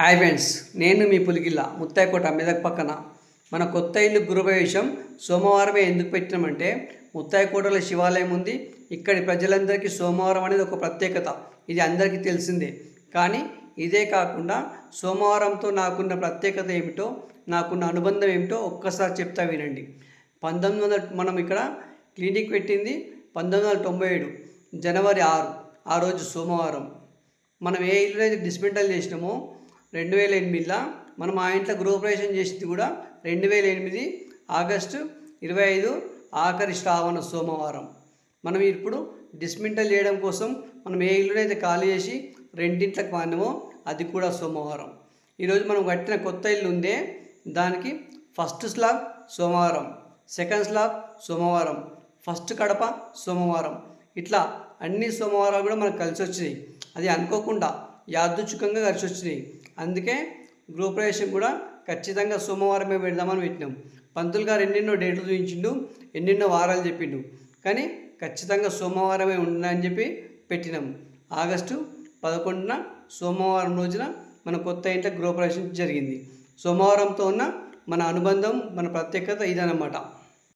Hi friends నేను మీ పులిగిల్ల ముత్తాయికోట మెదక్ పక్కన. మన కొత్త ఇల్లు గృహప్రవేశం సోమవారమే ఎందుకు పెట్టినామంటే ముత్తాయికోటలో శివాలయం ఉంది. ఇక్కడి ప్రజలందరికీ సోమవారం అనేది ఒక ప్రత్యేకత. ఇది అందరికీ తెలిసిందే. కానీ ఇదే కాకుండా సోమవారంతో నాకున్న ప్రత్యేకత ఏమిటో నాకున్న అనుబంధం ఏమిటో ఒక్కసారి చెప్తా వినండి. పంతొమ్మిది వందల మనం ఇక్కడ క్లినిక్ పెట్టింది పంతొమ్మిది వందల తొంభై ఏడు జనవరి ఆరు ఆ రోజు సోమవారం. మనం ఏ ఇల్లు అయితే డిస్మెంటల్ చేసినామో రెండు వేల ఎనిమిదిలో మనం ఆ ఇంట్లో గృహప్రవేశం చేసింది కూడా రెండు వేల ఎనిమిది ఆగస్టు ఇరవై ఐదు ఆఖరి శ్రావణ సోమవారం. మనం ఇప్పుడు డిస్మెంటల్ చేయడం కోసం మనం ఏ ఇల్లునైతే ఖాళీ చేసి రెండింట్లకు మానమో అది కూడా సోమవారం. ఈరోజు మనం కట్టిన కొత్త ఇల్లు ఉందే దానికి ఫస్ట్ స్లాబ్ సోమవారం సెకండ్ స్లాబ్ సోమవారం ఫస్ట్ కడప సోమవారం. ఇట్లా అన్ని సోమవారాలు కూడా మనకు కలిసి వచ్చినాయి అది అనుకోకుండా యాదృచ్ఛికంగా కలిసి వచ్చినాయి అందుకే గృహప్రవేశం కూడా ఖచ్చితంగా సోమవారమే పెడదామని పెట్టినాం. పంతులు గారు ఎన్నెన్నో డేట్లు చూపించిండు ఎన్నెన్నో వారాలు చెప్పిండు. కానీ ఖచ్చితంగా సోమవారమే ఉండని చెప్పి పెట్టినాం. ఆగస్టు పదకొండున సోమవారం రోజున మన కొత్త ఇంట్లో గృహప్రవేశం జరిగింది. సోమవారంతో ఉన్న మన అనుబంధం మన ప్రత్యేకత ఇదన్నమాట.